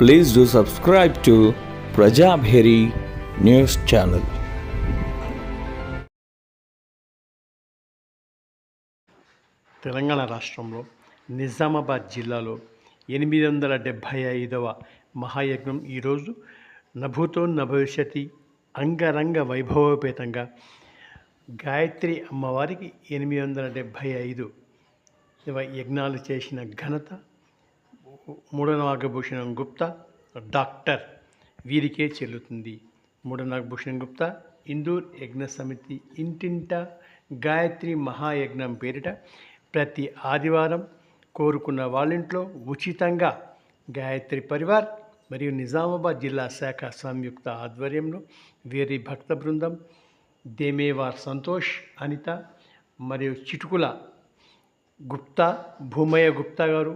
Please do subscribe to Prajabheri news channel. Telangana రాష్ట్రంలో నిజామాబాద్ జిల్లాలో ఎనిమిది వందల డెబ్భై ఐదవ మహాయజ్ఞం ఈరోజు నభూతో నభవిష్యతి అంగరంగ వైభవోపేతంగా గాయత్రి అమ్మవారికి ఎనిమిది వందల డెబ్భై ఐదు యజ్ఞాలు చేసిన ఘనత మూఢనాగభూషణం గుప్తా డాక్టర్ వీరికే చెల్లుతుంది. మూఢనాగభూషణం గుప్తా ఇందూర్ యజ్ఞ సమితి ఇంటింట గాయత్రి మహాయజ్ఞం పేరిట ప్రతి ఆదివారం కోరుకున్న వాళ్ళింట్లో ఉచితంగా గాయత్రి పరివార్ మరియు నిజామాబాద్ జిల్లా శాఖ సంయుక్త ఆధ్వర్యంలో వీరి భక్త బృందం దేమేవార్ సంతోష్ అనిత మరియు చిటుకుల గుప్తా భూమయ్య గుప్తా గారు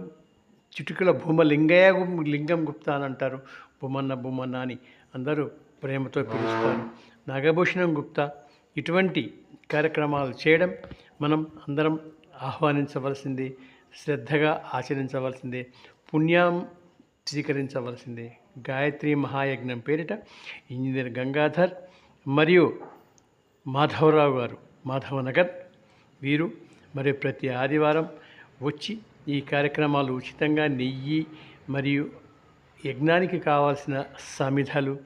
చిటుకుల భూమ లింగయ్య లింగం గుప్తా అని అంటారు. భూమన్న భూమన్న అని అందరూ ప్రేమతో పిలుస్తారు. నాగభూషణం గుప్తా. ఇటువంటి కార్యక్రమాలు చేయడం మనం అందరం ఆహ్వానించవలసింది శ్రద్ధగా ఆచరించవలసిందే పుణ్యం స్వీకరించవలసిందే. గాయత్రి మహాయజ్ఞం పేరిట ఇంజనీర్ గంగాధర్ మరియు మాధవరావు గారు మాధవనగర్ వీరు మరియు ప్రతి ఆదివారం వచ్చి ఈ కార్యక్రమాలు ఉచితంగా నెయ్యి మరియు యజ్ఞానికి కావాల్సిన సమిధలు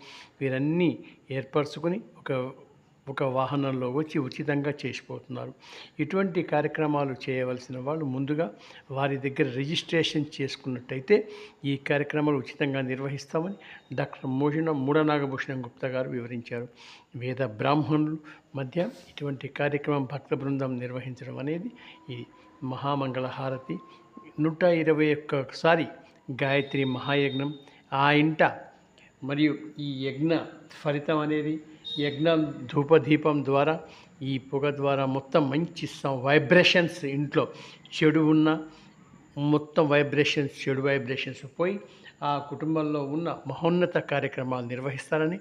వీరన్నీ ఏర్పరచుకొని ఒక ఒక వాహనంలో వచ్చి ఉచితంగా చేసిపోతున్నారు. ఇటువంటి కార్యక్రమాలు చేయవలసిన వాళ్ళు ముందుగా వారి దగ్గర రిజిస్ట్రేషన్ చేసుకున్నట్టయితే ఈ కార్యక్రమాలు ఉచితంగా నిర్వహిస్తామని డాక్టర్ మోషణ మూఢనాగభూషణం గుప్తా గారు వివరించారు. వేద బ్రాహ్మణులు మధ్య ఇటువంటి కార్యక్రమం భక్త బృందం నిర్వహించడం అనేది ఈ మహామంగళ హారతి నూట ఇరవై ఒక్కసారి గాయత్రి మహాయజ్ఞం. ఆ ఇంట మరియు ఈ యజ్ఞ ఫలితం అనేది యజ్ఞం ధూపదీపం ద్వారా ఈ పొగ ద్వారా మొత్తం మంచి వైబ్రేషన్స్ ఇంట్లో చెడు ఉన్న మొత్తం వైబ్రేషన్స్ చెడు వైబ్రేషన్స్ పోయి ఆ కుటుంబంలో ఉన్న మహోన్నత కార్యక్రమాలు నిర్వహిస్తారని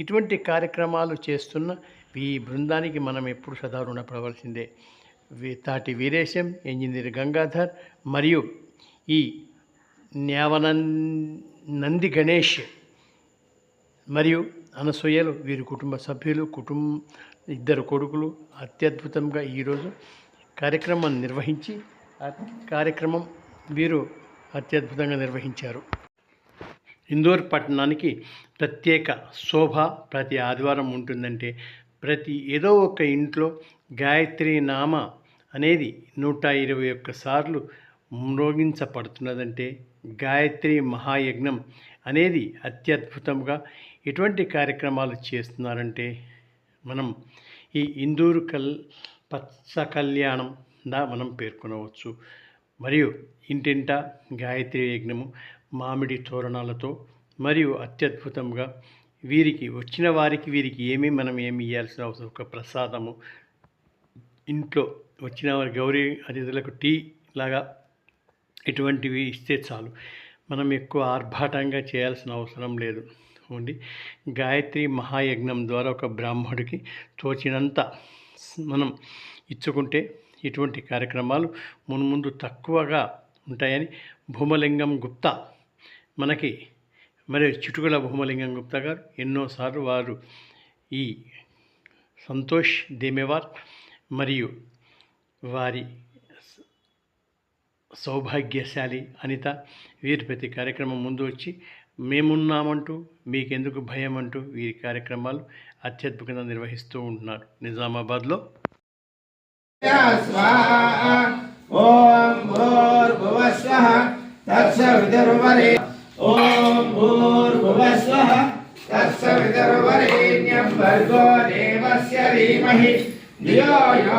ఇటువంటి కార్యక్రమాలు చేస్తున్న ఈ బృందానికి మనం ఎప్పుడు సదా రుణపడవలసిందే. తాటి వీరేశం ఇంజనీర్ గంగాధర్ మరియు ఈ న్యావనం నంది గణేష్ మరియు అనసూయలు వీరి కుటుంబ సభ్యులు కుటుంబ ఇద్దరు కొడుకులు అత్యద్భుతంగా ఈరోజు కార్యక్రమం నిర్వహించి కార్యక్రమం వీరు అత్యద్భుతంగా నిర్వహించారు. ఇందోర్ పట్టణానికి ప్రత్యేక శోభ ప్రతి ఆదివారం ఉంటుందంటే ప్రతి ఏదో ఒక ఇంట్లో గాయత్రి నామ అనేది నూట ఇరవై ఒక్క సార్లు మ్రోగించబడుతున్నదంటే గాయత్రి మహాయజ్ఞం అనేది అత్యద్భుతంగా ఎటువంటి కార్యక్రమాలు చేస్తున్నారంటే మనం ఈ ఇందూరు కల్ పచ్చ కళ్యాణం దా మనం పేర్కొనవచ్చు. మరియు ఇంటింట గాయత్రి యజ్ఞము మామిడి తోరణాలతో మరియు అత్యద్భుతంగా వీరికి వచ్చిన వారికి వీరికి ఏమీ మనం ఏమి ఇవ్వాల్సిన అవసరం? ఒక ప్రసాదము. ఇంట్లో వచ్చిన వారి గౌరీ అతిథులకు టీ లాగా ఇటువంటివి ఇస్తే చాలు. మనం ఎక్కువ ఆర్భాటంగా చేయాల్సిన అవసరం లేదు. ఓన్లీ గాయత్రి మహాయజ్ఞం ద్వారా ఒక బ్రాహ్మడికి తోచినంత మనం ఇచ్చుకుంటే ఇటువంటి కార్యక్రమాలు మున్ముందు తక్కువగా ఉంటాయని భూమలింగం గుప్తా మనకి మరి చిటుకుల భూమలింగం గుప్తా గారు ఎన్నోసార్లు వారు ఈ సంతోష్ దేమేవార్ మరియు వారి సౌభాగ్యశాలి అనిత వీరి ప్రతి కార్యక్రమం ముందు వచ్చి మేమున్నామంటూ మీకెందుకు భయం అంటూ వీరి కార్యక్రమాలు అత్యద్భుతంగా నిర్వహిస్తూ ఉంటున్నారు. నిజామాబాద్లో. ధియో యో